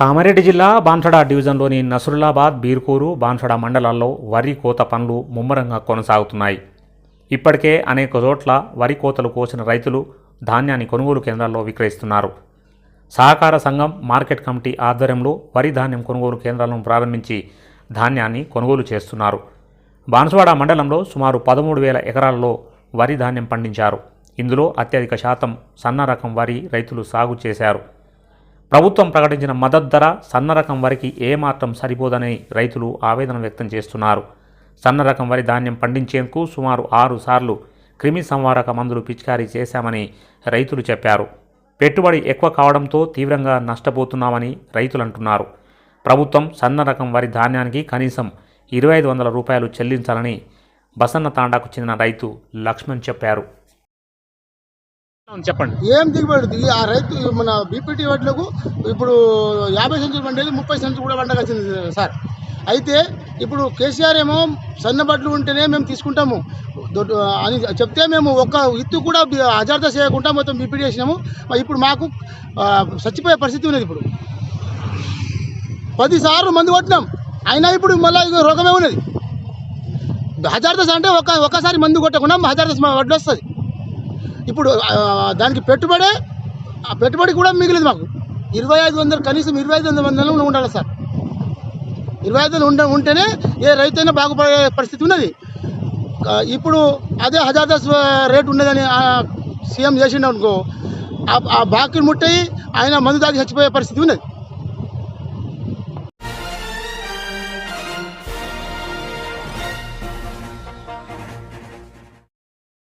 కామారెడ్డి జిల్లా బాన్సడా డివిజన్లోని నసురులాబాద్ బీర్కూరు బాన్సడా మండలాల్లో వరి కోత పనులు ముమ్మరంగా కొనసాగుతున్నాయి. ఇప్పటికే అనేక చోట్ల వరి కోతలు కోసిన రైతులు ధాన్యాన్ని కొనుగోలు కేంద్రాల్లో విక్రయిస్తున్నారు. సహకార సంఘం మార్కెట్ కమిటీ ఆధ్వర్యంలో వరి ధాన్యం కొనుగోలు కేంద్రాలను ప్రారంభించి ధాన్యాన్ని కొనుగోలు చేస్తున్నారు. బాన్సువాడ మండలంలో సుమారు పదమూడు వేల ఎకరాల్లో వరి ధాన్యం పండించారు. ఇందులో అత్యధిక శాతం సన్న రకం వరి రైతులు సాగు చేశారు. ప్రభుత్వం ప్రకటించిన మద్దతు ధర సన్న రకం వరికి ఏమాత్రం సరిపోదని రైతులు ఆవేదన వ్యక్తం చేస్తున్నారు. సన్న రకం వరి ధాన్యం పండించేందుకు సుమారు ఆరు సార్లు క్రిమి సంవారక మందులు పిచికారీ చేశామని రైతులు చెప్పారు. పెట్టుబడి ఎక్కువ కావడంతో తీవ్రంగా నష్టపోతున్నామని రైతులు అంటున్నారు ప్రభుత్వం సన్న రకం వరి ధాన్యానికి కనీసం ఇరవై ఐదు వందల రూపాయలు చెల్లించాలని బసన్న తాండాకు చెందిన రైతు లక్ష్మణ్ చెప్పారు. చెప్పండి. ఏం దిగుబడి ఆ రైతు మన బీపీటీ వడ్లకు ఇప్పుడు యాభై సెంచులు పండేది ముప్పై సెంచులు కూడా పండగలిసింది సార్. అయితే ఇప్పుడు కేసీఆర్ ఏమో సన్నబడ్లు ఉంటేనే మేము తీసుకుంటాము. దొడ్డు అని చెప్తే మేము ఒక్క ఇత్తు కూడా బి- చేయకుండా మొత్తం బీపీటీ చేసినాము. ఇప్పుడు మాకు చచ్చిపోయే పరిస్థితి ఉన్నది ఇప్పుడు. పదిసార్లు మందు కొట్టినాం. అయినా ఇప్పుడు మళ్ళీ రోగమే ఉన్నది. హజార్దశ అంటే ఒక ఒకసారి మందు కొట్టకుండా హజార్దశ వడ్లు వస్తుంది ఇప్పుడు దానికి పెట్టుబడే ఆ పెట్టుబడి కూడా మిగిలింది మాకు. ఇరవై ఐదు వందలు కనీసం ఇరవై ఐదు వందల మందిలో ఉండాలి సార్. ఇరవై ఐదు వందలు ఉండ ఉంటేనే ఏ రైతైనా బాగుపడే పరిస్థితి ఉన్నది. ఇప్పుడు అదే హజార్ దస్ రేట్ ఉన్నదని సీఎం చేసిండు అనుకో ఆ- ఆ ముట్టయి ఆయన మందు దాగి చచ్చిపోయే పరిస్థితి ఉన్నది.